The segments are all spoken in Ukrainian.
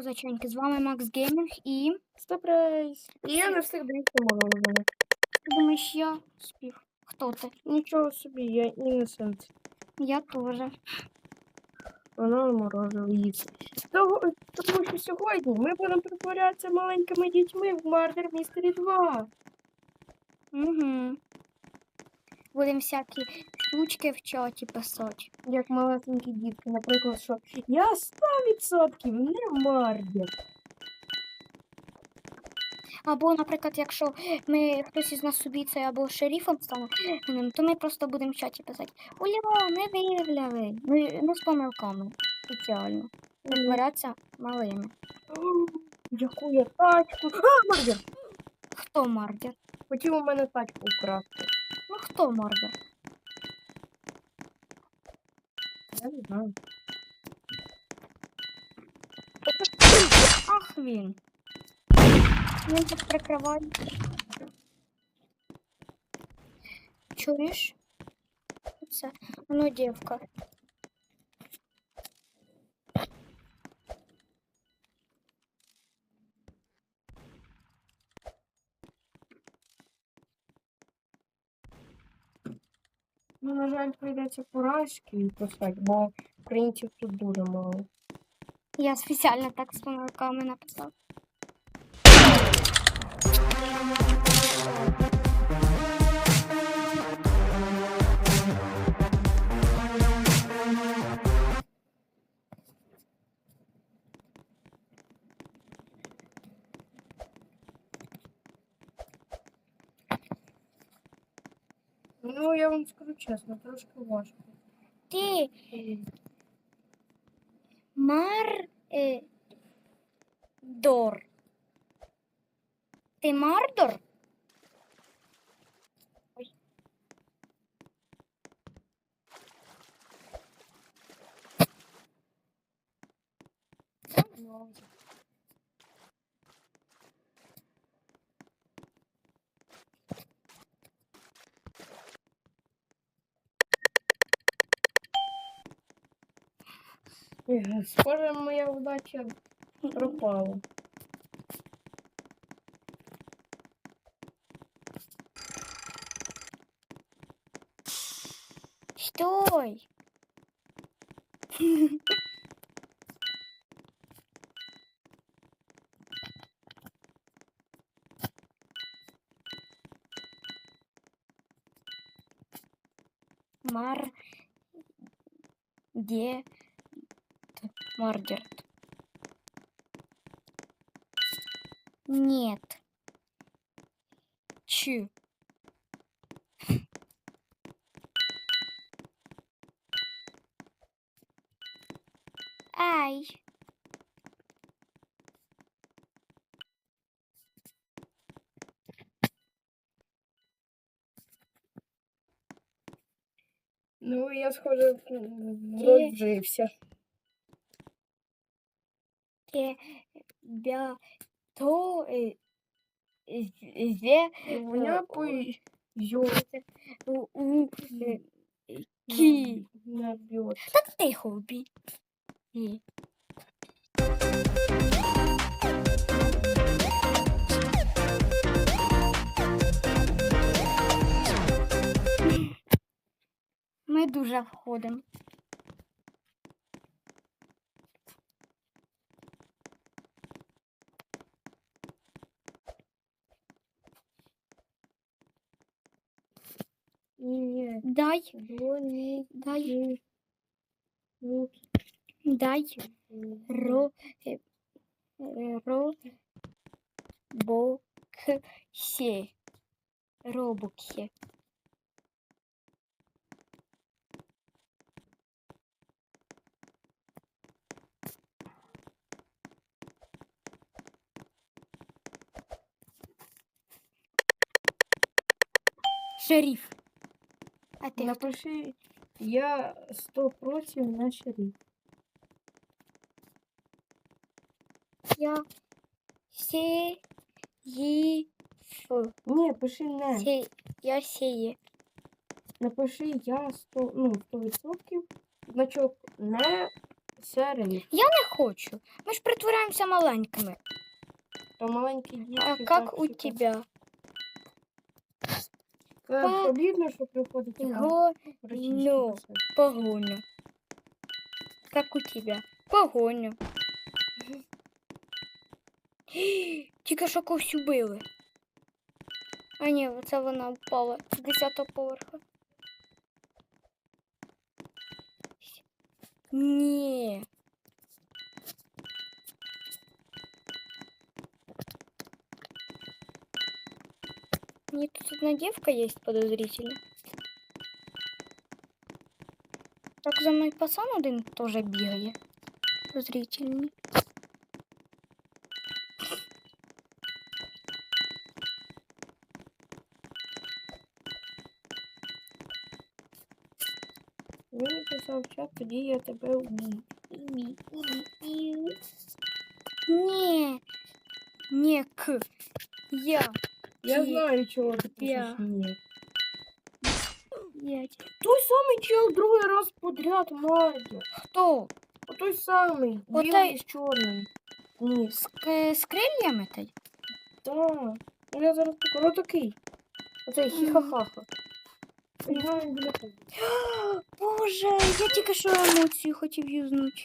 козаченьки, з вами Макс Геймінг і. Сюрприз. І я не встиг доїхати морозиво. Ти думаєш, я спів? Хто ти? Нічого собі, я інесенс. Я теж. Воно морозиво їсть. Того, тому що сьогодні ми будемо притворятися маленькими дітьми в Murder Mystery 2. Угу. Будемо всякі штучки в чаті писати. Як малесенькі дітки, наприклад, що я 100% не мардер. Або, наприклад, якщо ми хтось із нас убійцею або шерифом стане, то ми просто будемо в чаті писати. Уля, ми виявляли. Ну, ну з помилками. Ідеально. Притворяться малими. Яку я тачку. А, мардер! Хто мардер? Хотів у мене тачку вкрасти. Ну хто мардер? Я не знаю. Ах він. Він тут прикриває. Чуєш? Це воно дівка. Ну, на жаль, прийдеться поразки писати, бо українців тут дуже мало. Я спеціально так з помилками написав. Вам скажу чесно, трошки важко. Ти мар е, дор. Ти мардор? Ой. Ех, Схоже, моя удача пропала. Стой! Мар... Де... Мордерт. Нет. Чу. Ай. Ну, я, схоже, розжився. Э, ве Мене пойо у э, ки. набьет. Так тихо убій. Ми дуже входимо. Ні, Дай, доні, дай, ні, дай ні. ро, е, е, ро, бо, к, сє. Робоксі. Шериф. А ти хто? Напиши, я 100% на шериф. Я сі ї ф. Ні, пиши не. Сі, я сіє. Напиши я 100, ну, 100%, значок не Серії. Не хочу. Ми ж притворяємося маленькими. То маленькі дітки. А так, як у типа, тебе? Це обідно, що приходить Го, ну. погоня. Как у тебя? Погоня. Тільки що когось убили. А ні, це вона впала з 10 поверха. Ні. Мне тут одна девка есть подозрительно. Так за мною пацан один теж бігає. Подозрительний. Він написав в чат, тоді я тебе вб'ю. Не. Не к. Я. Я Ті- знаю, чого ти пишеш Я. ні. Я. те- Той самий чел другий раз подряд, Мардя. Хто? О той самий, Отой- білий з чорним. Ні, З, к- з крильями той? так. Ну я зараз покажу. Ну такий. Оцей Мгм. хіха-хаха. Я знаю, біля тебе. Боже, я тільки що емоцію хотів юзнути.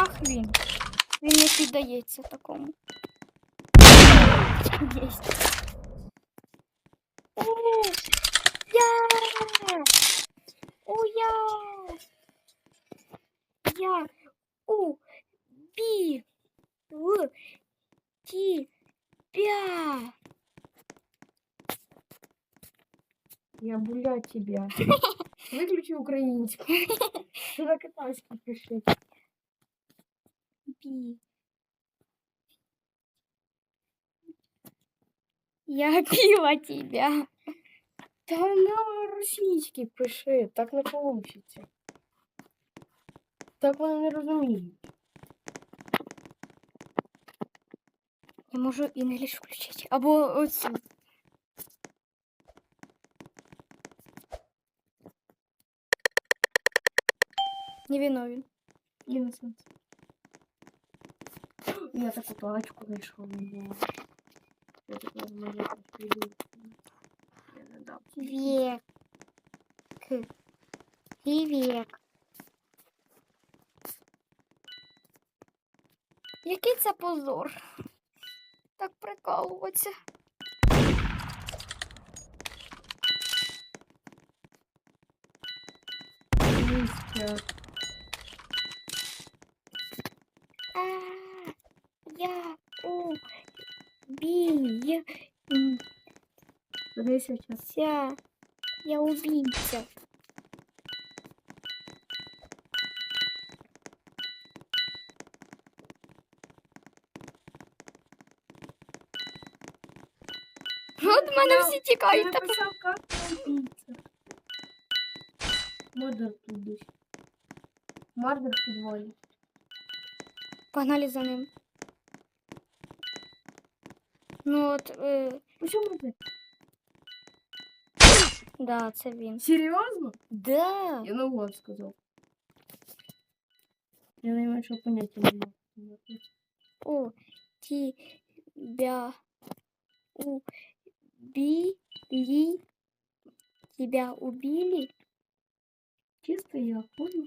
Ах він. Він не піддається такому. Єсть. О, я! О, я! Я! У! Бі! В! Тебя! Я буля тебя. Виключи українську. На китайській пиши. Би. Я била тебя. Та на російській пиши, так не получиться. Так вони не розуміють. Я можу інгліш включити. Або оцю. Невиновен. Innocent. Я таку паличку знайшов. ну, Я така моя піду. Я не дав. Век. Век. Який це позор? Так прикалуватися. Місця. Дивися час. Ся. Я убийца. От мене всі Ти тікають. тепер. написав карту убійця. Мордор тут десь. Мордор в підвалі. Погнали за ним. Ну от, е, У чому ти? Да, це він. Серйозно? Да. Я на вот сказав. Я не маю що поняття. У тебя убили. Тебя убили? Чисто я охотно.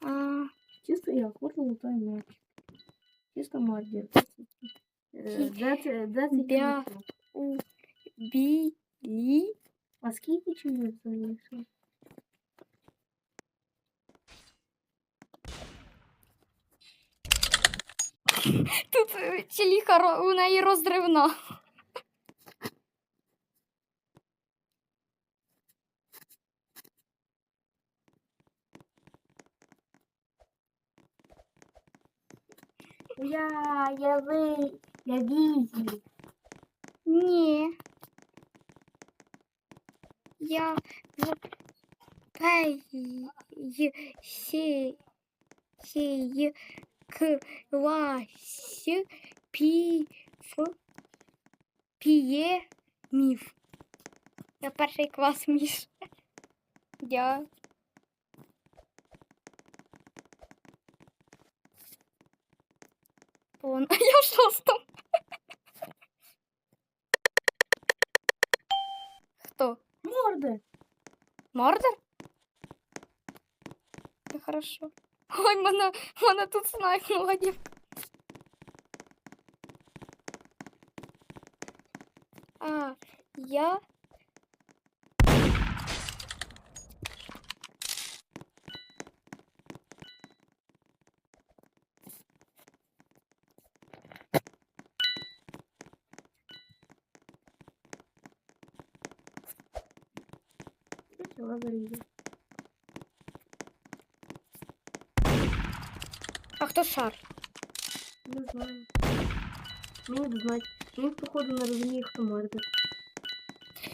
А, Чисто я охотно лутаю мяч. Чисто мордер. Е, Де убили. А скільки чоловік залишив? Тут е, челіха у неї розривна. Я, я ви, я візі. Ні. Я в пей сі сі класі пі ф Піє міф. Я перший клас міш. Я. Вон, а я в шостому. Морде. Мордер? Да хорошо. Ой, мене, мене тут снайпнула дівка. А, я. Почала. А хто шар? Не знаю. Мені б знати. Він, походу, не розуміє, хто морде.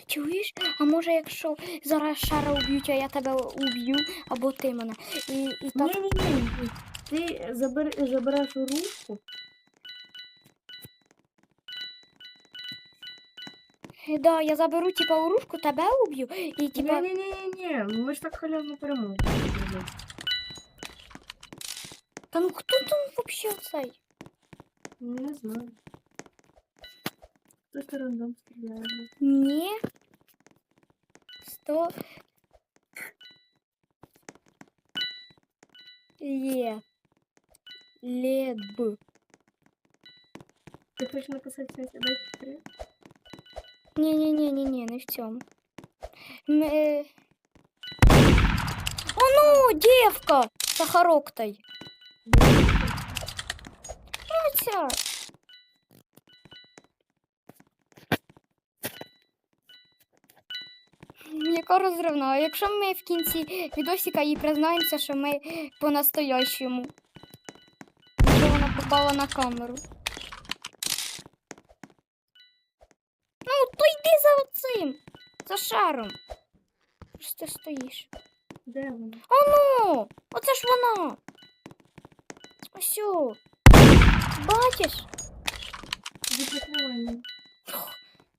Чуєш? А може, якщо зараз шара уб'ють, а я тебе уб'ю, або ти мене. І, і так. Ні-ні-ні. Ти забер, забереш ручку. Да, я заберу типа урушку, тебе уб'ю, і типа. Ні-ні-ні-ні. Ми ж так халявно перемогу. Та ну хто там вообще цей? Не знаю. Хтось рандом стріляє. Ні. Сто. Ле. Леб. Ти хочеш написати сенсі дайте Ні-ні-ні-ні-ні, не в цьому. М, е... О, ну, дівка! Сахароктай. Оця. Яка розривна. Якщо ми в кінці відосика їй признаємося, що ми по-настоящему. Що вона попала на камеру. шаром. Що ти стоїш? Де вона? Ану, оце ж вона. Ось. о. Бачиш? Іди прикривай мене.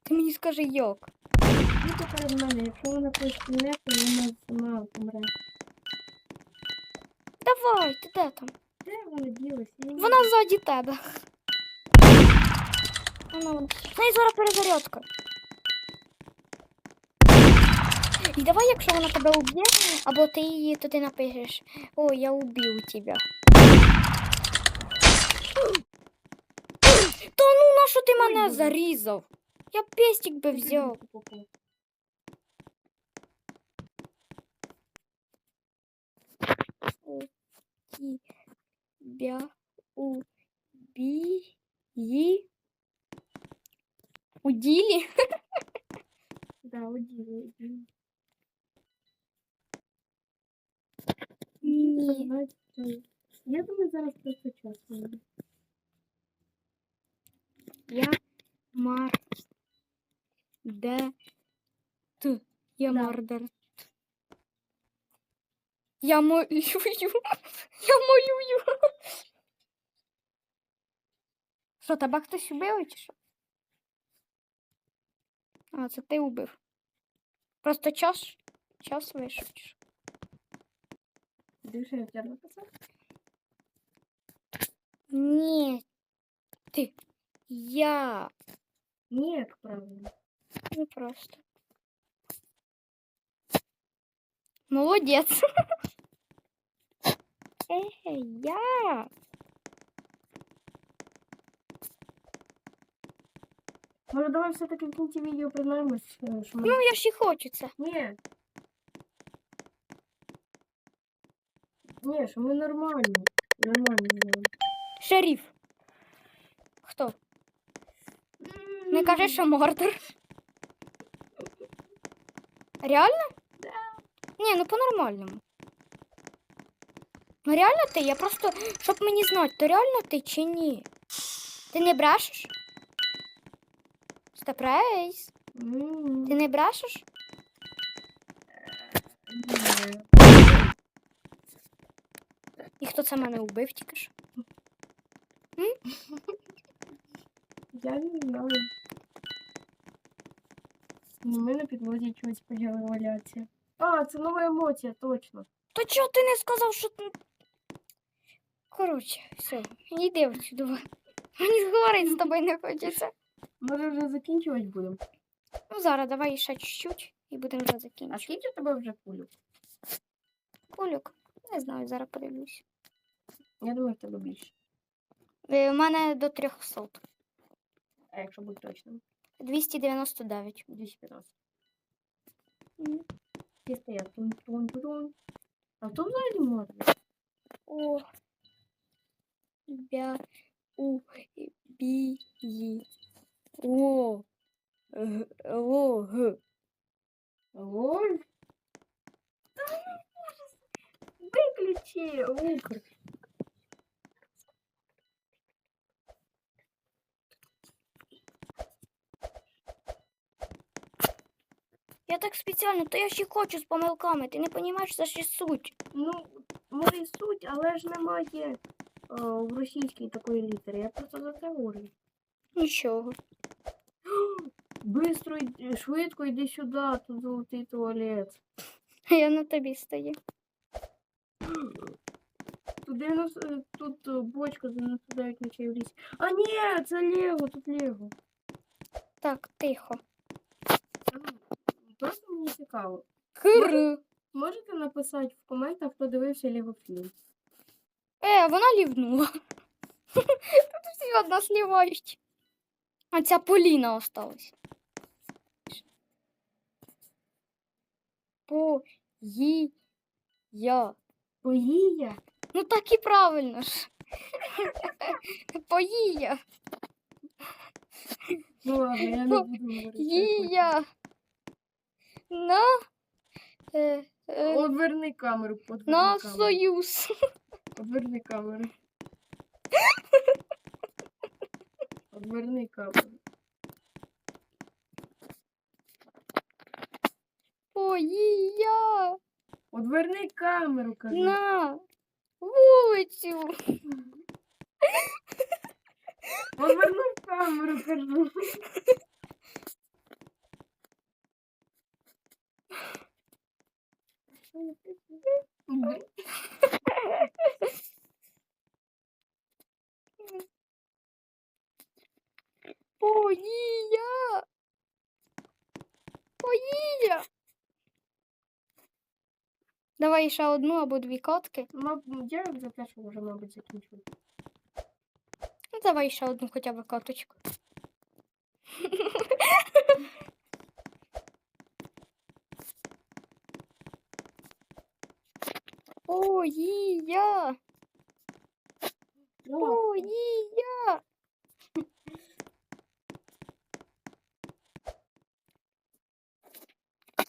Ти мені скажи як. Іди перед мене. Якщо вона постріне, то вона сама помре. Давай, ти де там? Де вона ділась? Я не Вона ззаді тебе. Вона вона. В неї зараз перезарядка. І давай, якщо вона тебе уб'є, або ти її, то ти напишеш. О, я убив тебе. Та ну на що ти мене Ой, зарізав? Я пестик би Ти взяв. куди попав? тебя убили. Удили? Да, уділи, Що- Я думаю, зараз просто час буде. Я мар. Де т. Я Да. мардер. Я малюю. Я малюю. Що, тебе хтось убив чи що? А, це ти убив. Просто час. Час вийшов. чи що? Більше я тебе написав? Ні. Ти. Я. Ні, як правильно. Ну просто. Молодец. Эй, я. Може, давай все-таки в кінці відео признаємось, е, що ми... Ну, я ж і хочу це. Ні. Ні, що ми. Нормально зробимо. Шериф. Хто? Не кажи, що мордер. Реально? Да. Ні, ну по-нормальному. Ну реально ти? Я просто, щоб мені знати, то реально ти чи ні? Ти не брешеш? Стопрейс. М, Ти не брешеш? ні. І хто це мене убив тільки що? Я не знаю. Ну, ми на підлозі чогось почали валятися. А, це нова емоція, точно. То чого ти не сказав, що ти. Коротше, все, йди отсюди. Мені говорити з тобою не хочеться. Може вже закінчувати будемо. Ну зараз давай ще чуть-чуть і будемо вже А закінчувати. скільки в тебе вже кулю? Кулюк, не знаю, зараз подивлюсь. Я думаю, в тебе більше. Е, У мене до 300. А якщо бути точним? 299. 215. М. Ті стоять. Тун, тун, тун. А то взагалі можна. О. Бя. У. Бі. Ї. О. Г. О. Г. Ой. Виключи укр. Я так спеціально, то я ще хочу з помилками. Ти не розумієш, це ж суть. Ну, може і суть, але ж немає о, в російській такої літери. Я просто за це говорю. Нічого. Бистро, швидко йди сюди, тут золотий туалет. Я на тобі стою. Тут 90, е, тут е, бочка з 99 ночей в лісі. А ні, це Лего, тут Лего. Так, тихо. Просто мені цікаво. Кир. Можете написати в коментах, хто дивився Лего фільм? Е, вона лівнула. Тут всі одна слівають. А ця Поліна осталась. По ї я. Поїя? Ну так і правильно ж. Поїя. Ну ладно, я не буду говорити. Їя. На. Е, е, Одверни камеру, подверни на камеру. союз. Одверни камеру. Одверни камеру. Поїя. Одверни камеру, кажу. На вулицю. Одвернув камеру, кажу. Поїя. Давай ще одну або дві котки. Маб- Я за те, що вже, мабуть, закінчую. Ну, давай ще одну хоча б коточку. Поїя. Поїя.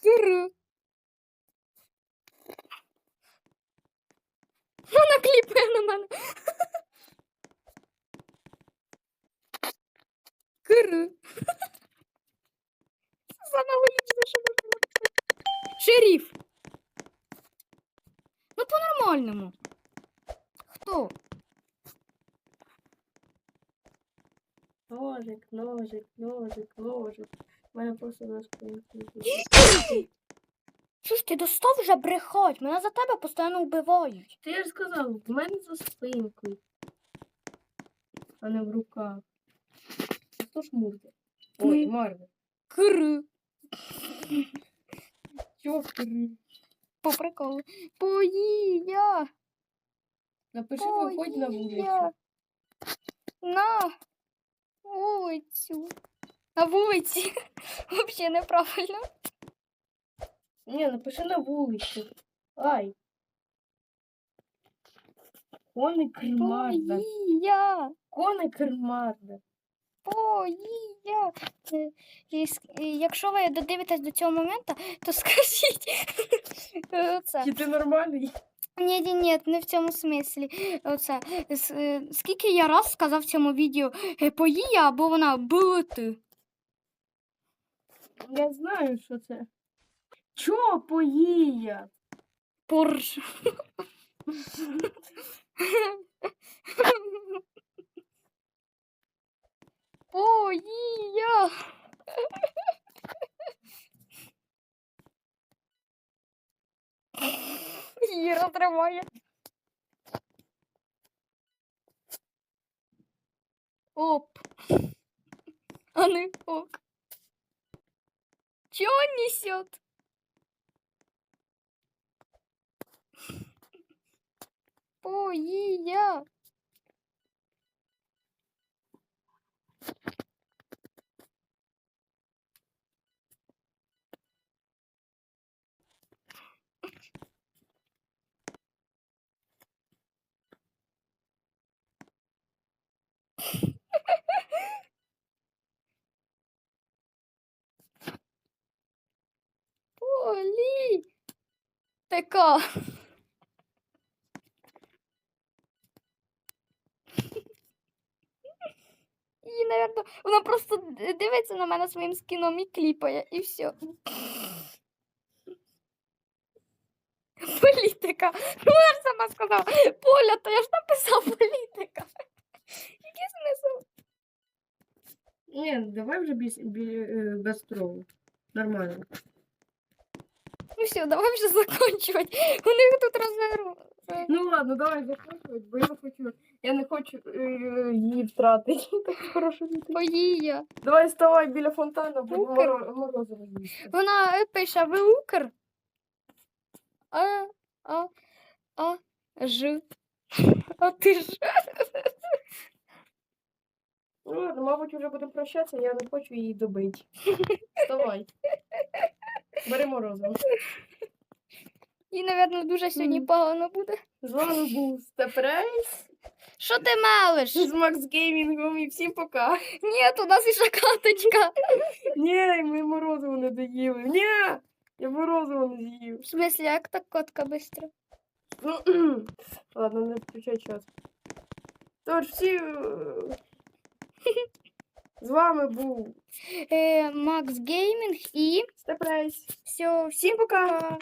Киру. Вона кліпає на мене. Киру. Саме логічне, що можна написати. Шеріф. Ну, по-нормальному. Хто? Ножик, ножик, ножик, ножик. У мене просто на спинку. Що ж ти достав вже брехать? Мене за тебе постійно вбивають. Ти ж сказав, в мене за спинкою. А не в руках. Хто ж мурде? Ой, Ти. Марвел. Киру. Чого ти? По приколу. Поїя. Напиши, виходь на вулицю. На вулицю. На вулиці. Взагалі неправильно. Ні, напиши на вулицю. Ай. Коник Марда. Поїя. Коник Марда. Поїя. Е, Якщо ви додивитесь до цього моменту, то скажіть. Оце. Чи ти нормальний? Ні, ні, ні, не в цьому смислі. Оце. Е, Скільки я раз сказав в цьому відео е, поїя або вона булити. Я знаю, що це. Чо поїя? Порш. Поїя. Її тримає, Оп. А не ок. Че он несет? Ой, я. Полі. Така. І, наверно, вона просто дивиться на мене своїм скіном і кліпає, і все. Політика. Ну, я ж сама сказала. Поля, то я ж написав політика. Який смисл? Ні, давай вже без, без, без тролу. Нормально. Ну все, давай вже закінчувати. У них тут розверу. Ну ладно, давай закінчувати, бо я хочу. Я не хочу е, її втратити. Так хорошо діти. Поїя. Давай вставай біля фонтану, бо Укр. моро- морозиво їсти. Вона е, пише ви Укр. А, а, а, ж. А ти ж. Ну ладно, мабуть, вже будемо прощатися, я не хочу її добити. Вставай. Бери морозиво. І, напевно, дуже сьогодні Мгм. погано буде. З вами був Степрейс Що ти малиш? з Макс Геймінгом і всім пока. Ні, у нас іще каточка. Ні, ми морозиво не доїли. Ні! Я морозиво не з'їв. В смысле, як так котка быстро? Ну, ладно, не включай час. Тож всі. е, З вами був Е, Макс Геймінг і Степрайс. все, всім пока.